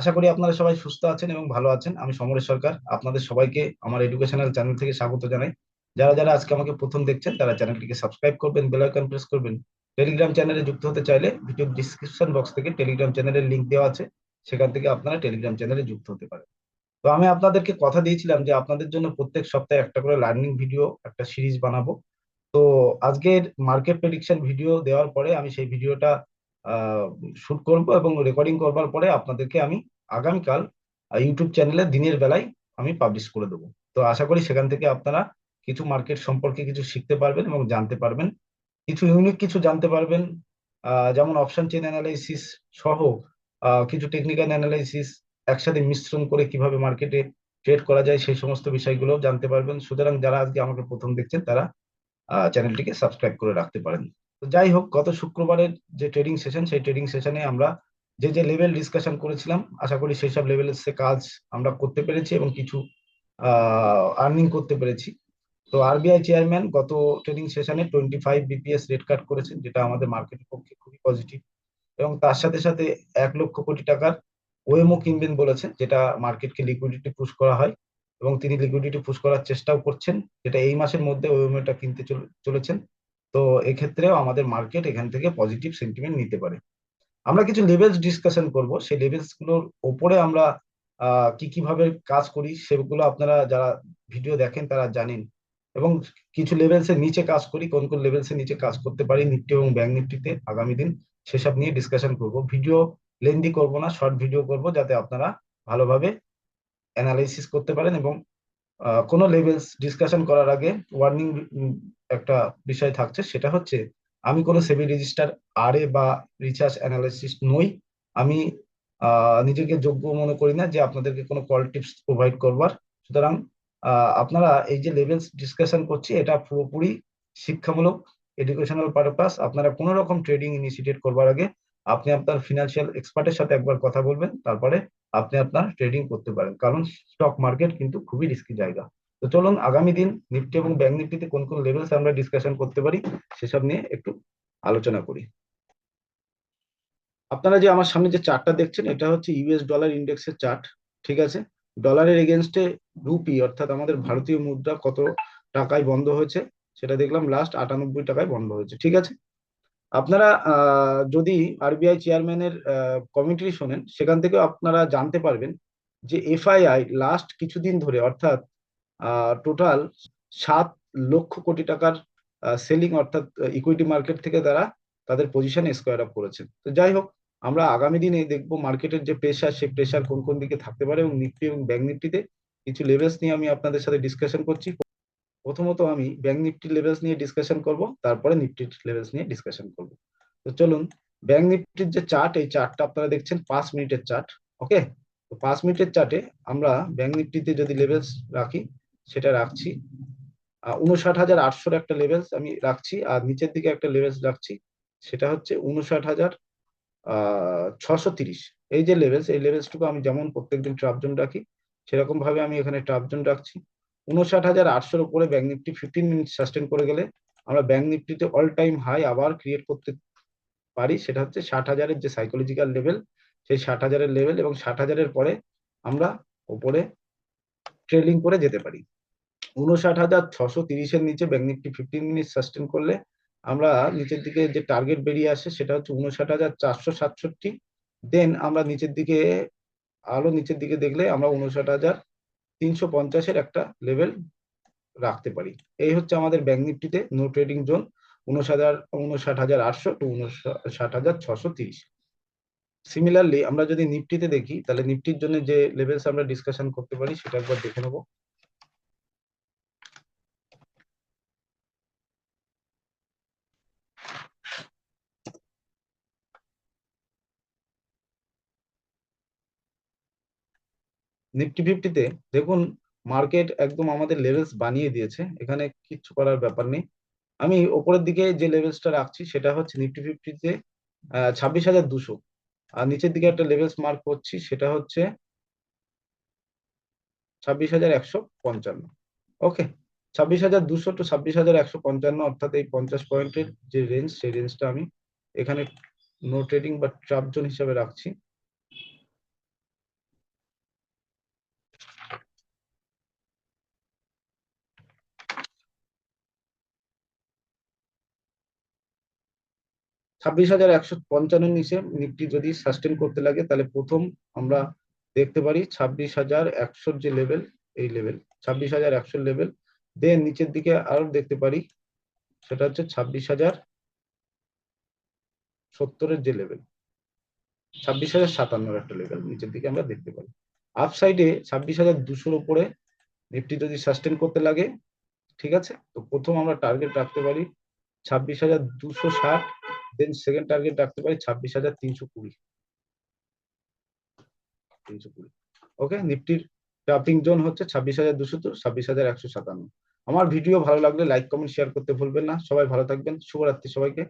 আশা করি আপনারা সবাই সুস্থ আছেন এবং ভালো আছেন। আমি সমরেশ সরকার। আপনাদের সবাইকে আমার এডুকেশনাল চ্যানেল থেকে স্বাগত জানাই। যারা যারা আজকে আমাকে প্রথম দেখছেন, তারা চ্যানেলটিকে সাবস্ক্রাইব করবেন বেল আইকন প্রেস করবেন। টেলিগ্রাম চ্যানেলে যুক্ত হতে চাইলে ভিডিও ডিসক্রিপশন বক্স থেকে টেলিগ্রাম চ্যানেলের লিংক দেওয়া আছে। সেখান থেকে আপনারা টেলিগ্রাম চ্যানেলে যুক্ত হতে পারেন। তো আমি আপনাদেরকে কথা দিয়েছিলাম যে আপনাদের জন্য প্রত্যেক সপ্তাহে একটা করে লার্নিং ভিডিও একটা সিরিজ বানাবো। তো আজকের মার্কেট প্রেডিকশন ভিডিও দেওয়ার পরে আমি সেই ভিডিওটা শুট করব এবং রেকর্ডিং করবার পরে আপনাদেরকে আমি আগামীকাল ইউটিউব চ্যানেলে দিনের বেলায় আমি পাবলিশ করে দেবো। তো আশা করি সেখান থেকে আপনারা কিছু মার্কেট সম্পর্কে কিছু শিখতে পারবেন এবং জানতে পারবেন। কিছু ইউনিক কিছু জানতে পারবেন যেমন অপশন চেন অ্যানালাইসিস সহ কিছু টেকনিক্যাল অ্যানালাইসিস একসাথে মিশ্রণ করে কীভাবে মার্কেটে ট্রেড করা যায় সেই সমস্ত বিষয়গুলো জানতে পারবেন। সুতরাং যারা আজকে আমাকে প্রথম দেখছেন, তারা চ্যানেলটিকে সাবস্ক্রাইব করে রাখতে পারেন। তো যাই হোক, গত শুক্রবারের যে ট্রেডিং সেশন সেই ট্রেডিং সেশনে আমরা যে যে লেভেল ডিসকাশন করেছিলাম, আশা করি সেই সব লেভেলের সে কাজ আমরা করতে পেরেছি এবং কিছু আর্নিং করতে পেরেছি। তো আরবিআই চেয়ারম্যান গত ট্রেডিং সেশনে twenty five BPS rate cut করেছেন, যেটা আমাদের মার্কেটের পক্ষে খুবই পজিটিভ এবং তার সাথে সাথে এক লক্ষ কোটি টাকার ওএমও কিনবেন বলেছেন, যেটা মার্কেটকে লিকুইডিটি পুশ করা হয়। এবং তিনি লিকুইডিটি পুশ করার চেষ্টাও করছেন, যেটা এই মাসের মধ্যে ওএমওটা কিনতে চলেছেন। তো এক্ষেত্রেও আমাদের মার্কেট এখান থেকে পজিটিভ সেন্টিমেন্ট নিতে পারে। আমরা কিছু লেভেলস ডিসকাশন করব। সেই লেভেলসগুলোর ওপরে আমরা কি কীভাবে কাজ করি, সেগুলো আপনারা যারা ভিডিও দেখেন তারা জানেন। এবং কিছু লেভেলস এর নিচে কাজ করি, কোন কোন লেভেলস এর নিচে কাজ করতে পারি, নিফটি এবং ব্যাংক নিফটিতে আগামী দিন সেসব নিয়ে ডিসকাশন করব। ভিডিও লেন্দি করব না শর্ট ভিডিও করব, যাতে আপনারা ভালোভাবে অ্যানালাইসিস করতে পারেন এবং কোনো লেভেলস ডিসকাশন করার আগে ওয়ার্নিং একটা বিষয় থাকছে, সেটা হচ্ছে আমি কোনো সেভি রেজিস্টার আর এ বা রিসার্চ অ্যানালাইসিস নই। আমি নিজেকে যোগ্য মনে করি না যে আপনাদেরকে কোনো কল টিপস প্রোভাইড করবার। সুতরাং আপনারা এই যে লেভেলস ডিসকাশন করছি, এটা পুরোপুরি শিক্ষামূলক এডুকেশনাল পারপাস আপনারা কোনো রকম ট্রেডিং ইনিশিয়েট করবার আগে আপনি আপনার ফিনান্সিয়াল এক্সপার্টের সাথে একবার কথা বলবেন, তারপরে আপনি আপনার ট্রেডিং করতে পারেন। কারণ স্টক মার্কেট কিন্তু খুবই রিস্কি জায়গা। তো চলুন আগামী দিন নিফটি এবং ব্যাংক নিফটিতে কোন কোন লেভেলস আমরা ডিসকাশন করতে পারি, সেসব নিয়ে একটু আলোচনা করি। আপনারা যে আমার সামনে যে চার্টটা দেখছেন, এটা হচ্ছে ইউএস ডলার ইন্ডেক্সের চার্ট, ঠিক আছে? ডলারের এগেনস্টে রুপি অর্থাৎ আমাদের ভারতীয় মুদ্রা কত টাকায় বন্ধ হয়েছে, সেটা দেখলাম লাস্ট আটানব্বই টাকায় বন্ধ হয়েছে, ঠিক আছে? আপনারা যদি আরবিআই চেয়ারম্যানের কমিটি শোনেন, সেখান থেকে আপনারা জানতে পারবেন যে এফআইআই লাস্ট কিছুদিন ধরে, অর্থাৎ টোটাল সাত লক্ষ কোটি টাকার সেলিং অর্থাৎ ইকুইটি মার্কেট থেকে তারা তাদের পজিশন স্কোয়ার আপ করেছেন। তো যাই হোক, আমরা আগামী দিনে দেখব মার্কেটের যে প্রেশার সেই প্রেশার কোন কোন দিকে থাকতে পারে এবং নিফটি এবং ব্যাংক নিফটিতে কিছু লেভেলস নিয়ে আমি আপনাদের সাথে ডিসকাশন করছি। প্রথমত আমি ব্যাংক নিফটি লেভেলস নিয়ে ডিসকাশন করব, তারপরে নিফটি লেভেলস নিয়ে ডিসকাশন করব। তো চলুন ব্যাংক নিফটির যে চার্ট এই চার্টটা আপনারা দেখছেন পাঁচ মিনিটের চার্ট ওকে তো পাঁচ মিনিটের চার্টে আমরা ব্যাংক নিফটিতে যদি লেভেলস রাখি সেটা রাখছি। উনষাট হাজার আটশোর একটা লেভেলস আমি রাখছি, আর নিচের দিকে একটা লেভেলস রাখছি, সেটা হচ্ছে উনষাট হাজার ছশো তিরিশ। এই যে লেভেলস এই লেভেলসটুকু আমি যেমন প্রত্যেকদিন ট্রাপজোন রাখি সেরকম ভাবে আমি এখানে ট্রাপজোন রাখছি। উনষাট হাজার আটশোর উপরে bank Nifty fifteen minute sustain করে গেলে আমরা ব্যাংক নিফটিতে অল টাইম হাই আবার ক্রিয়েট করতে পারি। সেটা হচ্ছে ষাট হাজারের যে সাইকোলজিক্যাল লেভেল সেই ষাট হাজারের লেভেল এবং ষাট হাজারের পরে আমরা ওপরে ট্রেলিং করে যেতে পারি। উনষাট হাজার ছশো তিরিশের নিচে bank Nifty fifteen minute sustain করলে আমরা নিচের দিকে যে টার্গেট বেরিয়ে আসে সেটা হচ্ছে উনষাট হাজার চারশো সাতষট্টি। দেন আমরা নিচের দিকে আলো নিচের দিকে দেখলে আমরা উনষাট হাজার তিনশো পঞ্চাশের একটা লেভেল রাখতে পারি। এই হচ্ছে আমাদের ব্যাংক নিফটিতে নো ট্রেডিং জোন উনষাট হাজার উনষাট হাজার আটশো টু উনষাট হাজার ছশো তিরিশ। সিমিলারলি আমরা যদি নিফটিতে দেখি, তাহলে নিফটির জন্য যে লেভেলস আমরা ডিসকাশন করতে পারি, সেটা একবার দেখে নেব। নিফটি ফিফটিতে দেখুন মার্কেট একদম আমাদের লেভেলস বানিয়ে দিয়েছে। এখানে কিচ্ছু করার ব্যাপার নেই। আমি ওপরের দিকে যে লেভেলসটা রাখছি, সেটা হচ্ছে নিফটি ফিফটিতে ছাব্বিশ হাজার দুশো। আর নিচের দিকে একটা লেভেলস মার্ক করছি, সেটা হচ্ছে ছাব্বিশ হাজার একশো পঞ্চান্ন। ওকে ছাব্বিশ হাজার দুশো টু ছাব্বিশ হাজার একশো পঞ্চান্ন, অর্থাৎ এই পঞ্চাশ পয়েন্টের যে রেঞ্জ সেই রেঞ্জটা আমি এখানে নো ট্রেডিং বা ট্রাপ জোন হিসাবে রাখছি। ছাব্বিশ হাজার একশো পঞ্চান্নের নিচে নিফটি যদি সাস্টেন করতে লাগে, তাহলে প্রথম আমরা দেখতে পারি ছাব্বিশ হাজার একশোর যে লেভেল এই লেভেল ছাব্বিশ হাজার একশোর লেভেল দেন নিচের দিকে আরও দেখতে পারি, সেটা হচ্ছে ছাব্বিশ হাজার সত্তরের যে লেভেল ছাব্বিশ হাজার সাতান্নর একটা লেভেল নিচের দিকে আমরা দেখতে পারি। আপ সাইডে ছাব্বিশ হাজার দুশোর উপরে নিফটি যদি সাস্টেন করতে লাগে, ঠিক আছে? তো প্রথম আমরা টার্গেট রাখতে পারি ছাব্বিশ হাজার দুশো ষাট। দেন সেকেন্ড টার্গেট রাখতে পারি ছাব্বিশ হাজার তিনশো কুড়ি। তিনশো কুড়ি। ওকে নিফটির ট্রাফিং জোন হচ্ছে ছাব্বিশ হাজার দুশো তো ছাব্বিশ হাজার একশো সাতান্ন। আমার ভিডিও ভালো লাগলে লাইক কমেন্ট শেয়ার করতে ভুলবেন না। সবাই ভালো থাকবেন। শুভরাত্রি সবাইকে।